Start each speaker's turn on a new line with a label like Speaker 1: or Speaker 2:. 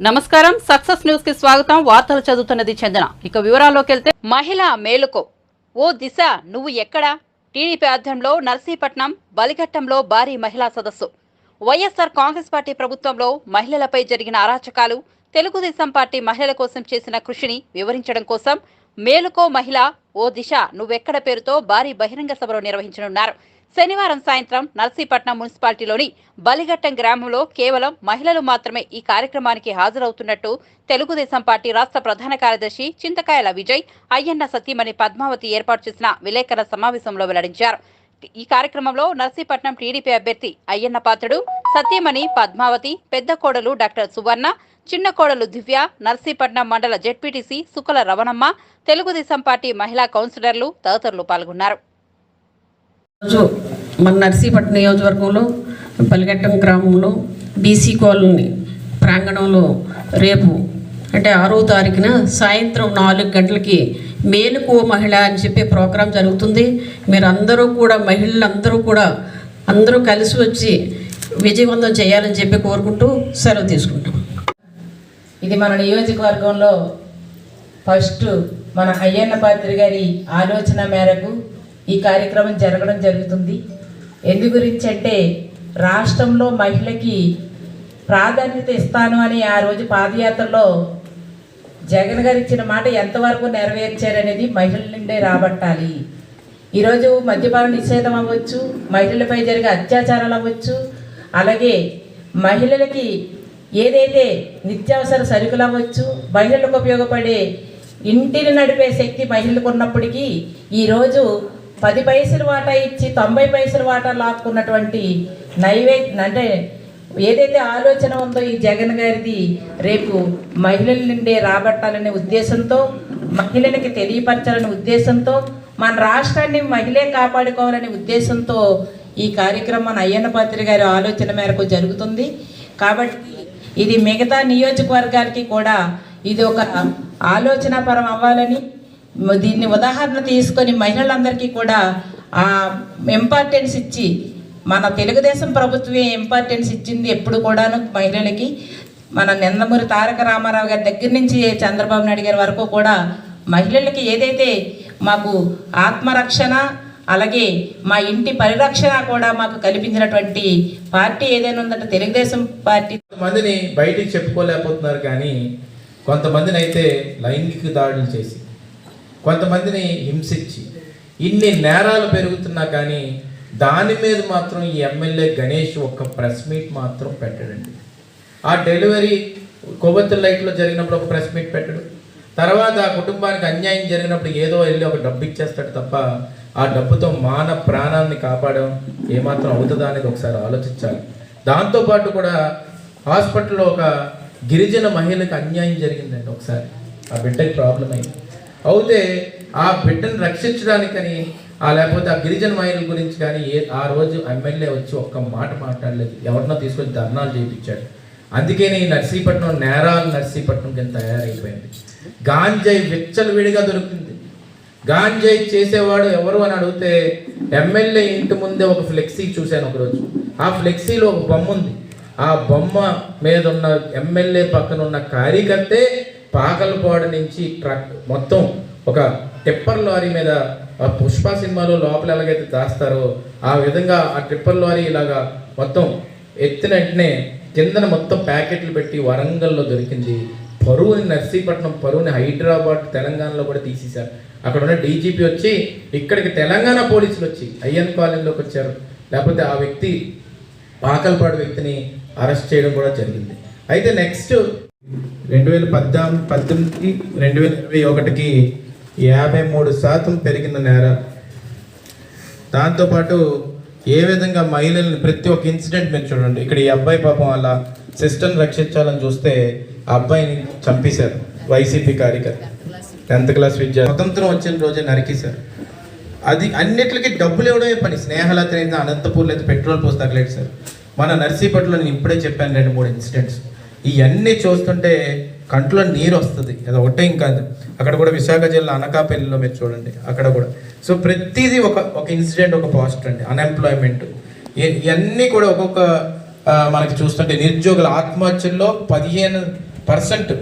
Speaker 1: నమస్కారం. సక్సెస్ న్యూస్కి స్వాగతం. వార్తలు చదువుతున్నది చందన. ఇక వివరాల్లోకి వెళ్తే మహిళ మేలుకో. ఓ దిశ నువ్వు ఎక్కడా? టీడీపీ ఆధ్వర్యంలో నర్సీపట్నం బలిఘట్టంలో భారీ మహిళా సదస్సు. వైఎస్ఆర్ కాంగ్రెస్ పార్టీ ప్రభుత్వంలో మహిళలపై జరిగిన అరాచకాలు తెలుగుదేశం పార్టీ మహిళల కోసం చేసిన కృషిని వివరించడం కోసం మేలుకో మహిళ ఓ దిశ నువ్వెక్కడ పేరుతో భారీ బహిరంగ సభలో నిర్వహించనున్నారు. శనివారం సాయంత్రం నర్సీపట్నం మున్సిపాలిటీలోని బలిఘట్టం గ్రామంలో కేవలం మహిళలు మాత్రమే ఈ కార్యక్రమానికి హాజరవుతున్నట్టు తెలుగుదేశం పార్టీ రాష్ట్ర ప్రధాన కార్యదర్శి చింతకాయల విజయ్ అయ్యన్న సతీమణి పద్మావతి ఏర్పాటు చేసిన విలేకరుల సమావేశంలో వెల్లడించారు. ఈ కార్యక్రమంలో నర్సీపట్నం టీడీపీ అభ్యర్థి అయ్యన్న పాత్రుడు సత్యమణి పద్మావతి పెద్ద కోడలు డాక్టర్ సువర్ణ చిన్న కోడలు దివ్య నర్సీపట్నం మండల జెడ్పీటీసీ సుకుల రవణమ్మ తెలుగుదేశం పార్టీ మహిళా కౌన్సిలర్లు తదితరులు పాల్గొన్నారు.
Speaker 2: రోజు మన నర్సీపట్నం నియోజకవర్గంలో పల్లిగట్టం గ్రామంలో బీసీ కాలనీ ప్రాంగణంలో రేపు అంటే ఆరో తారీఖున సాయంత్రం నాలుగు గంటలకి మేలుకో మహిళ అని చెప్పే ప్రోగ్రాం జరుగుతుంది. మీరు అందరూ కూడా మహిళలందరూ కూడా అందరూ కలిసి వచ్చి విజయవంతం చేయాలని చెప్పి కోరుకుంటూ సెలవు తీసుకుంటాం.
Speaker 3: ఇది మన నియోజకవర్గంలో ఫస్ట్ మన అయ్యన్న పాత్రి గారి ఆలోచన మేరకు ఈ కార్యక్రమం జరగడం జరుగుతుంది. ఎందు గురించి అంటే రాష్ట్రంలో మహిళకి ప్రాధాన్యత ఇస్తాను అని ఆ రోజు పాదయాత్రలో జగన్ గారు ఇచ్చిన మాట ఎంతవరకు నెరవేర్చారనేది మహిళల నుండే రాబట్టాలి. ఈరోజు మద్యపాన నిషేధం అవ్వచ్చు మహిళలపై జరిగే అత్యాచారాలు అవ్వచ్చు అలాగే మహిళలకి ఏదైతే నిత్యావసర సరుకులు అవ్వచ్చు మహిళలకు ఉపయోగపడే ఇంటిని నడిపే శక్తి మహిళలకు ఉన్నప్పటికీ ఈరోజు పది పైసలు వాటా ఇచ్చి తొంభై పైసలు వాటా లాక్కున్నటువంటి నైవేద్యం అంటే ఏదైతే ఆలోచన ఉందో ఈ జగన్ గారిది రేపు మహిళల నుండే రాబట్టాలనే ఉద్దేశంతో మహిళలకి తెలియపరచాలనే ఉద్దేశంతో మన రాష్ట్రాన్ని మహిళే కాపాడుకోవాలనే ఉద్దేశంతో ఈ కార్యక్రమం అయ్యన్న పాత్రి గారి ఆలోచన మేరకు జరుగుతుంది. కాబట్టి ఇది మిగతా నియోజకవర్గాలకి కూడా ఇది ఒక ఆలోచనాపరం అవ్వాలని దీన్ని ఉదాహరణ తీసుకొని మహిళలందరికీ కూడా ఆ ఇంపార్టెన్స్ ఇచ్చి మన తెలుగుదేశం ప్రభుత్వమే ఇంపార్టెన్స్ ఇచ్చింది ఎప్పుడు కూడాను మహిళలకి. మన నిందమూరి తారక రామారావు గారి దగ్గర నుంచి చంద్రబాబు నాయుడు గారి వరకు కూడా మహిళలకి ఏదైతే మాకు ఆత్మరక్షణ అలాగే మా ఇంటి పరిరక్షణ కూడా మాకు కల్పించినటువంటి పార్టీ ఏదైనా ఉందంటే తెలుగుదేశం పార్టీ
Speaker 4: కొంతమందిని బయటికి చెప్పుకోలేకపోతున్నారు కానీ కొంతమందిని అయితే లైంగిక దాడులు చేసి కొంతమందిని హింసించి. ఇన్ని నేరాలు పెరుగుతున్నా కానీ దాని మీద మాత్రం ఈ ఎమ్మెల్యే గణేష్ ఒక్క ప్రెస్ మీట్ మాత్రం పెట్టడండి. ఆ డెలివరీ కొవ్వొత్తుల లైట్లో జరిగినప్పుడు ఒక ప్రెస్ మీట్ పెట్టడు. తర్వాత ఆ కుటుంబానికి అన్యాయం జరిగినప్పుడు ఏదో వెళ్ళి ఒక డబ్బు ఇచ్చేస్తాడు తప్ప ఆ డబ్బుతో మాన ప్రాణాన్ని కాపాడడం ఏమాత్రం అవుతుందా అనేది ఒకసారి ఆలోచించాలి. దాంతోపాటు కూడా హాస్పిటల్లో ఒక గిరిజన మహిళకి అన్యాయం జరిగిందండి ఒకసారి. ఆ బిడ్డకి ప్రాబ్లం అయింది. అయితే ఆ బిడ్డను రక్షించడానికని ఆ లేకపోతే ఆ గిరిజన మహిళల గురించి కానీ ఏ ఆ రోజు ఎమ్మెల్యే వచ్చి ఒక్క మాట మాట్లాడలేదు. ఎవరినో తీసుకొచ్చి ధర్నాలు చేయించాడు అందుకని ఈ నర్సీపట్నం నేరాలు నర్సీపట్నం కింద తయారైపోయింది. గాంజాయి విచ్చలవిడిగా దొరుకుతుంది గాంజాయి చేసేవాడు ఎవరు అని అడిగితే ఎమ్మెల్యే ఇంటి ముందే ఒక ఫ్లెక్సీ చూశాను ఒకరోజు. ఆ ఫ్లెక్సీలో ఒక బొమ్మ ఉంది. ఆ బొమ్మ మీద ఉన్న ఎమ్మెల్యే పక్కన ఉన్న కార్యకర్తే పాకలపాడు నుంచి ట్రక్ మొత్తం ఒక టిప్పర్ లారీ మీద ఆ పుష్ప సినిమాలో లోపల ఎలాగైతే దాస్తారో ఆ విధంగా ఆ టిప్పర్ లారీ ఇలాగా మొత్తం ఎత్తిన వెంటనే కిందన మొత్తం ప్యాకెట్లు పెట్టి వరంగల్లో దొరికింది. పరువుని నర్సీపట్నం పరువుని హైదరాబాద్ తెలంగాణలో కూడా తీసేశారు. అక్కడ ఉన్న డీజీపీ వచ్చి ఇక్కడికి తెలంగాణ పోలీసులు వచ్చి అయ్యన్ కాలనీలోకి వచ్చారు. లేకపోతే ఆ వ్యక్తి పాకల్పాడు వ్యక్తిని అరెస్ట్ చేయడం కూడా జరిగింది. అయితే నెక్స్ట్ రెండు వేల పద్నాలుగు పద్దెనిమిది రెండు వేల ఇరవై ఒకటికి యాభై మూడు శాతం పెరిగిన నేరాలు దాంతోపాటు ఏ విధంగా మహిళల్ని ప్రతి ఒక్క ఇన్సిడెంట్ మీరు చూడండి. ఇక్కడ ఈ అబ్బాయి పాపం అలా సిస్టర్ని రక్షించాలని చూస్తే ఆ అబ్బాయిని చంపేశారు వైసీపీ కార్యకర్త. టెన్త్ క్లాస్ విద్య స్వతంత్రం వచ్చిన రోజే నరికేశారు. అది అన్నిటికీ డబ్బులు ఇవ్వడమే పని. స్నేహలత అయితే అనంతపూర్లో అయితే పెట్రోల్ పోసి సార్. మన నర్సీపట్నంలో నేను ఇప్పుడే చెప్పాను రెండు మూడు ఇన్సిడెంట్స్. ఇవన్నీ చూస్తుంటే కంట్లో నీరు వస్తుంది. అది ఒకటే ఇంకా అక్కడ కూడా విశాఖ జిల్లా అనకాపల్లిలో మీరు చూడండి. అక్కడ కూడా. సో ప్రతిదీ ఒక ఒక ఇన్సిడెంట్ ఒక పాజిటివ్ అండి. అన్ఎంప్లాయ్మెంట్ ఇవన్నీ కూడా ఒక్కొక్క మనకి చూస్తుంటే నిరుద్యోగుల ఆత్మహత్యల్లో పదిహేను పర్సెంట్